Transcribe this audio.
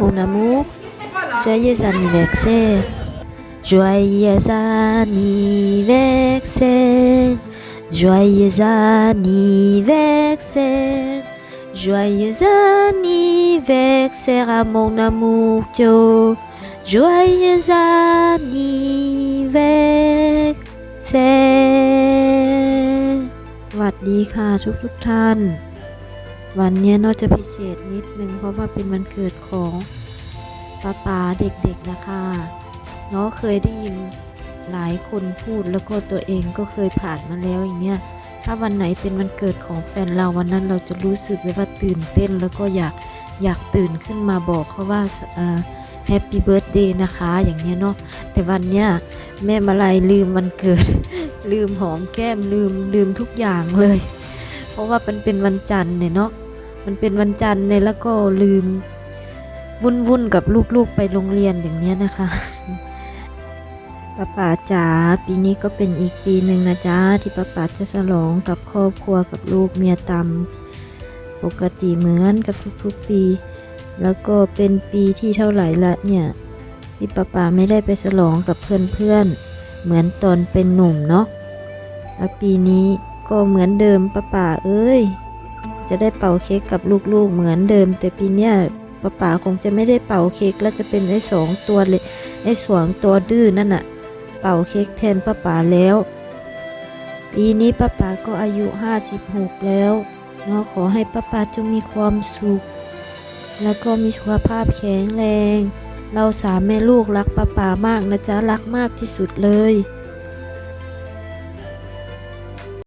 Mon amour, joyeux anniversaire. Joyeux anniversaire. Joyeux anniversaire. Joyeux anniversaire à mon amour Joe. Joyeux anniversaire สวัสดีค่ะทุกทุกท่าน วันนี้ยเนาจะพิเศษนิดนึงเพราะว่าเป็นวันเกิดของป้าป๋าเด็กๆนะคะเนาะเคยได้ยินหลายคนพูดแล้วก็ตัวเองก็เคยผ่านมาแล้วอย่างเนี้ยถ้าวันไหนเป็นวันเกิดของแฟนเราวันนั้นเราจะรู้สึกเลยว่าตื่นเต้นแล้วก็อยากอยากตื่นขึ้นมาบอกเขาว่าเออแฮปปี้เบิร์ดเดย์นะคะ อย่างเนี้ยเนาะแต่วันเนี้ยแม่มาลายลืมวันเกิด ลืมหอมแก้มลืมลืมทุกอย่างเลย เพราะว่ามันเป็นวันจันทร์เนี่ยเนาะ มันเป็นวันจันทร์เนี่ยแล้วก็ลืม วุ่นวุ่นๆกับลูกๆไปโรงเรียนอย่างเนี้ยนะคะป้าป๋าจ๋าปีนี้ก็เป็นอีกปีหนึ่งนะจ๊ะที่ป้าป๋าจะฉลองกับครอบครัวกับลูกเมียตำปกติเหมือนกับทุกๆปี แล้วก็เป็นปีที่เท่าไหร่ละเนี่ยที่ป้าป๋าไม่ได้ไปฉลองกับเพื่อนๆเหมือนตอนเป็นหนุ่มเนาะแล้วปีนี้ก็เหมือนเดิมป้าป๋าเอ้ย จะได้เป่าเค้กกับลูกๆเหมือนเดิม แต่ปีเนี้ยป้าป๋าคงจะไม่ได้เป่าเค้กแล้วจะเป็นไอ้สองตัวเลยไอ้สวงตัวดื้อนั่นน่ะ เป่าเค้กแทนป้าป๋าแล้ว ปีนี้ป้าป๋าก็อายุ 56 แล้วเนาะขอให้ป้าป๋าจงมีความสุข แล้วก็มีสุขภาพแข็งแรง เราสามแม่ลูกรักป้าป๋ามากนะจ๊ะรักมากที่สุดเลย